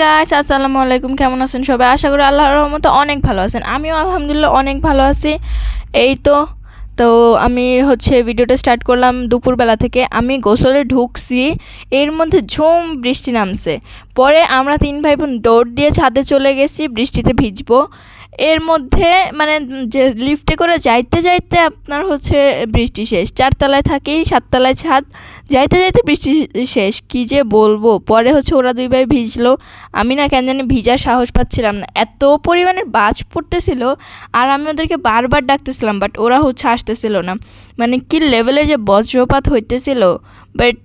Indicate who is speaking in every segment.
Speaker 1: Guys আসসালামু আলাইকুম কেমন আছেন সবাই? আশা করি আল্লাহর রহমতে অনেক ভালো আছেন। আমিও আলহামদুলিল্লাহ অনেক ভালো আছি। এই তো তো আমি হচ্ছে ভিডিওটা স্টার্ট করলাম দুপুরবেলা থেকে। আমি গোসলে ঢুকছি, এর মধ্যে ঝুম বৃষ্টি নামছে। পরে আমরা তিন ভাই বোন দৌড় দিয়ে ছাদে চলে গেছি, বৃষ্টিতে ভিজবো। এর মধ্যে মানে যে লিফটে করে যাইতে যাইতে আপনার হচ্ছে বৃষ্টি শেষ। চারতলায় থাকি, সাততলায় ছাদ, যাইতে যাইতে বৃষ্টি শেষ। কি যে বলব? পরে হচ্ছে ওরা দুই ভাই ভিজলো। আমি না কেন জানি ভিজার সাহস পাচ্ছিলাম না। এত পরিমাণে বাজ পড়তেছিল আর আমি ওদেরকে বারবার ডাকতেছিলাম বাট ওরা হচ্ছে আসতেছিল না। মানে কি লেভেলে যে বজ্রপাত হইতেছিল? বাট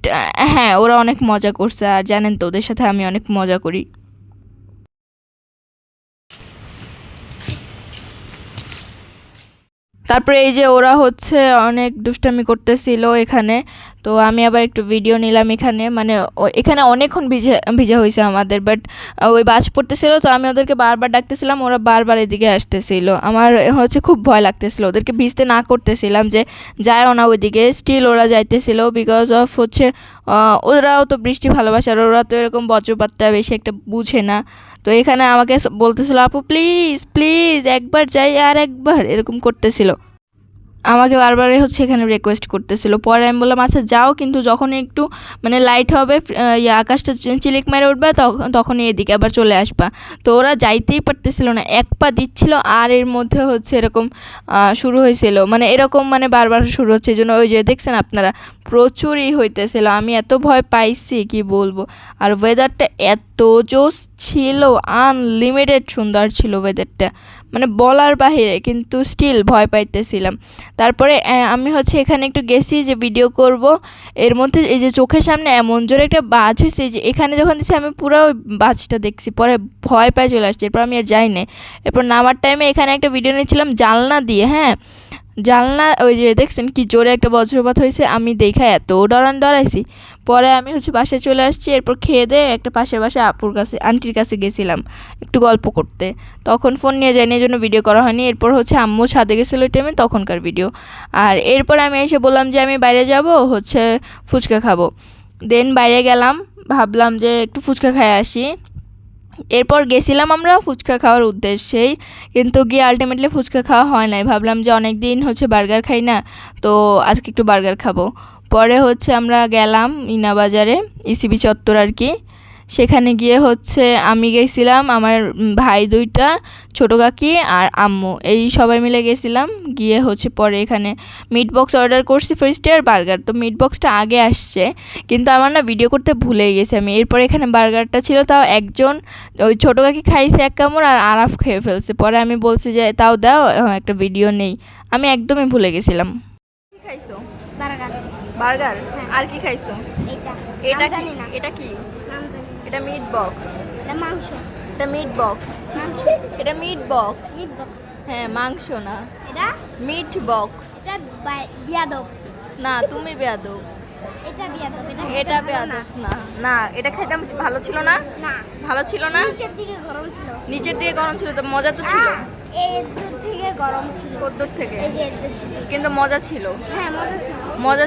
Speaker 1: হ্যাঁ ওরা অনেক মজা করছে। আর জানেন তো, ওদের সাথে আমি অনেক মজা করি। তারপরে এই যে ওরা হচ্ছে অনেক দুষ্টামি করতেছিল এখানে। তো আমি আবার একটু ভিডিও নিলাম এখানে। মানে এখানে অনেকক্ষণ ভিজে, ভিজা হয়েছে আমাদের বাট ওই বাজ পড়তেছিল, তো আমি ওদেরকে বারবার ডাকতেছিলাম, ওরা বারবার এদিকে আসতেছিল। আমার হচ্ছে খুব ভয় লাগতেছিল, ওদেরকে ভিজতে না করতেছিলাম যে, যায়ও না ওইদিকে। স্টিল ওরা যাইতেছিল বিকজ অফ হচ্ছে ওরাও তো বৃষ্টি ভালোবাসে আর ওরা তো এরকম বজ্রপাতটা বেশি একটা বুঝে না। তো এখানে আমাকে বলতেছিল, আপু প্লিজ প্লিজ একবার যাই আর একবার, এরকম করতেছিল। আমাকে বারবারই হচ্ছে এখানে রিকোয়েস্ট করতেছিল। পরে আমি বললাম আচ্ছা যাও কিন্তু যখন একটু মানে লাইট হবে ইয়ে আকাশটা চিলিক মেরে উঠবে তখন তখনই এদিকে আবার চলে আসবা। তো ওরা যাইতেই পারতেছিল না। এক পা দিচ্ছিল আর এর মধ্যে হচ্ছে এরকম শুরু হয়েছিল। মানে এরকম মানে বারবার শুরু হচ্ছে। এই জন্য ওই যে দেখছেন আপনারা, প্রচুরই হইতেছিল। আমি এত ভয় পাইছি, কি বলব? আর ওয়েদারটা এত জোস ছিল আনলিমিটেড সুন্দর ছিল ওয়েদারটা মানে বলার বাহিরে, কিন্তু স্টিল ভয় পাইতেছিলাম। তারপরে আমি হচ্ছে এখানে একটু গেছি যে ভিডিও করব। এর মধ্যে এই যে চোখের সামনে এমন জোরে একটা বাজ হয়েছে যে এখানে যখন দিচ্ছি আমি পুরো ওই বাজটা দেখছি, পরে ভয় পায় চলে আসছে। এরপর আমি আর যাই না এরপর নামার টাইমে এখানে একটা ভিডিও নিয়েছিলাম জালনা দিয়ে হ্যাঁ? জালনা, ওই যে দেখছেন কি জোরে একটা বজ্রপাত হয়েছে আমি দেখা এত ডরান ডরাইছি পরে আমি হচ্ছে বাসায় চলে আসছি, এরপর খেয়ে দিয়ে একটা পাশের বাসায় আপুর কাছে, আন্টির কাছে গেছিলাম একটু গল্প করতে। তখন ফোন নিয়ে যায়নি, এই জন্য ভিডিও করা হয়নি। এরপর হচ্ছে আম্মু ছাদে গেছিল ওই টাইমে তখনকার ভিডিও আর এরপর আমি এসে বললাম যে, আমি বাইরে যাব, হচ্ছে ফুচকা খাব। দেন বাইরে গেলাম, ভাবলাম যে একটু ফুচকা খাই আসি। এরপর গেছিলাম আমরা ফুচকা খাওয়ার উদ্দেশ্যেই, কিন্তু গিয়ে আলটিমেটলি ফুচকা খাওয়া হয় নাই। ভাবলাম যে অনেক দিন হচ্ছে বার্গার খাই না, তো আজকে একটু বার্গার খাব। পরে হচ্ছে আমরা গেলাম ইনা বাজারে ইসিবি চত্বর আর কি সেখানে গিয়ে হচ্ছে আমি গেছিলাম, আমার ভাই দুইটা, ছোটো কাকি আর আম্মু। এই সবাই মিলে গেছিলাম, গিয়ে হচ্ছে পরে এখানে মিট বক্স অর্ডার করছি ফার্স্টে আর বার্গার তো মিট বক্সটা আগে আসছে, কিন্তু আমার না ভিডিও করতে ভুলে গেছি আমি। এরপর এখানে বার্গারটা ছিল, তাও একজন ওই ছোটো কাকি খাইছে এক কামড় আর আরাফ খেয়ে ফেলছে। পরে আমি বলছি যে, তাও দাও একটা ভিডিও নেই। আমি একদমই ভুলে গেছিলাম। খাইছো?
Speaker 2: বার্গার?
Speaker 1: আর কি খাইছো?
Speaker 2: এটা।
Speaker 1: এটা
Speaker 2: জানি না।
Speaker 1: এটা কি?
Speaker 2: নাম জানি
Speaker 1: এটা মিট বক্স
Speaker 2: এটা মাংস।
Speaker 1: এটা মিট বক্স
Speaker 2: মাংস?
Speaker 1: এটা মিট বক্স
Speaker 2: মিট বক্স
Speaker 1: হ্যাঁ মাংস না।
Speaker 2: এটা?
Speaker 1: মিট বক্স
Speaker 2: এটা বিয়াদব।
Speaker 1: না তুমি বেয়াদব।
Speaker 2: এটা বিয়াদব এটা ভালো
Speaker 1: না। না। এটা খেতে ভালো ছিল না?
Speaker 2: না।
Speaker 1: ভালো ছিল না?
Speaker 2: নিচের দিকে গরম ছিল।
Speaker 1: নিচের দিকে গরম ছিল তো মজা তো ছিল।
Speaker 2: দূর থেকে গরম ছিল।
Speaker 1: কদ্দুর থেকে?
Speaker 2: এই।
Speaker 1: কিন্তু মজা ছিল?
Speaker 2: হ্যাঁ মজা ছিল।
Speaker 1: মজা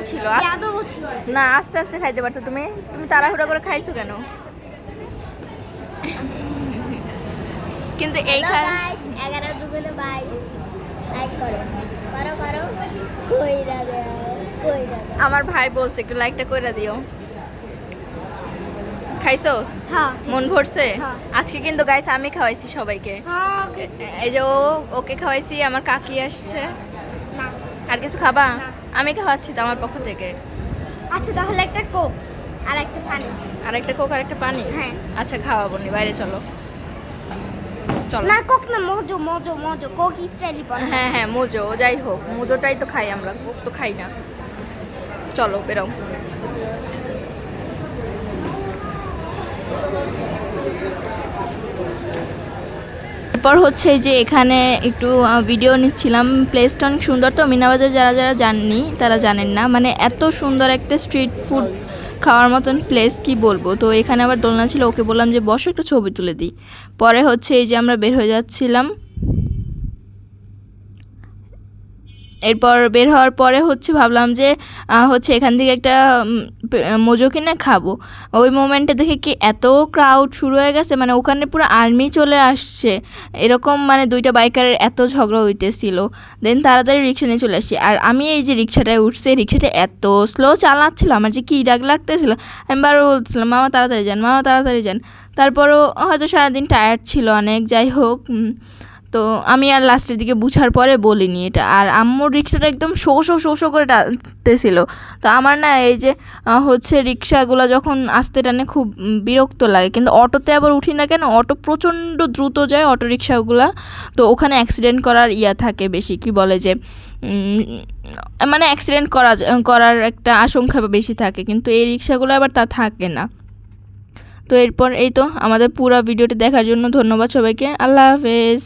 Speaker 1: না আস্তে আস্তে খাইতে পারতো। তুমি তুমি তাড়াহুড়া করে খাইছো কেন? কিন্তু এইখানে
Speaker 2: এগারো দুগুণে বাইশ লাইক করো। করো করো। কইরা দেও
Speaker 1: আমার ভাই বলছে একটু লাইকটা কইরা দিও। খাইছোস?
Speaker 2: হ্যাঁ
Speaker 1: মন ভরছে?
Speaker 2: হ্যাঁ।
Speaker 1: আজকে কিন্তু গাইস আমি খাওয়াইছি সবাইকে।
Speaker 2: হ্যাঁ
Speaker 1: এই যে ও ওকে খাওয়াইছি আমার কাকি আসছে। আর কিছু খাবা? আমি খাওয়াচ্ছি তো আমার পক্ষ থেকে।
Speaker 2: আচ্ছা তাহলে একটা কোক আর একটা পানি।
Speaker 1: আর একটা কোক আর একটা পানি? আচ্ছা খাওয়াবো নি বাইরে চলো। চলো।
Speaker 2: না কোক না মজো মজো মজো। কোক ইসরায়েলি পানি
Speaker 1: হ্যাঁ হ্যাঁ মোজো। যাই হোক মোজোটাই তো খাই আমরা কোক তো খাই না। চলো বেরো। এরপর হচ্ছে যে এখানে একটু ভিডিও নিচ্ছিলাম। প্লেসটা অনেক সুন্দর তো মিনাবাজার যারা যারা জাননি, তারা জানেন না। মানে এত সুন্দর একটা স্ট্রিট ফুড খাওয়ার মতন প্লেস কি বলব? তো এখানে আবার দোলনা ছিল, ওকে বললাম যে, বসো, একটা ছবি তুলে দিই। পরে হচ্ছে এই যে আমরা বের হয়ে যাচ্ছিলাম। এরপর বের হওয়ার পরে হচ্ছে ভাবলাম যে হচ্ছে এখান থেকে একটা মোজো কিনে খাব। ওই মোমেন্টে দেখে কি এত ক্রাউড শুরু হয়ে গেছে মানে ওখানে পুরো আর্মি চলে আসছে। এরকম মানে দুইটা বাইকারের এত ঝগড়া হইতেছিল। দেন তাড়াতাড়ি রিক্সা নিয়ে চলে আসছি। আর আমি এই যে রিক্সাটায় উঠছি রিক্সাটা এত স্লো চালাচ্ছিল আমার যে কী রাগ লাগতেছিল, আমি বারো বলছিলাম মামা, তাড়াতাড়ি যান, মামা, তাড়াতাড়ি যান। তারপরও হয়তো সারাদিন টায়ার্ড ছিল অনেক, যাই হোক তো আমি আর লাস্টের দিকে বুঝার পরে বলিনি এটা। আর আম্মুর রিক্সাটা একদম শো শো শো শো করে টানতেছিল। তো আমার না এই যে হচ্ছে রিক্সাগুলো যখন আসতে টানে খুব বিরক্ত লাগে। কিন্তু অটোতে আবার উঠি না কেন, অটো প্রচণ্ড দ্রুত যায় অটো রিক্সাগুলো। তো ওখানে অ্যাক্সিডেন্ট করার ইয়া থাকে বেশি, কি বলে যে মানে অ্যাক্সিডেন্ট করা, করার একটা আশঙ্কা বেশি থাকে। কিন্তু এই রিক্সাগুলো আবার তা থাকে না। তো এরপর এই তো আমাদের পুরো ভিডিওটি দেখার জন্য ধন্যবাদ সবাইকে। আল্লাহ হাফেজ।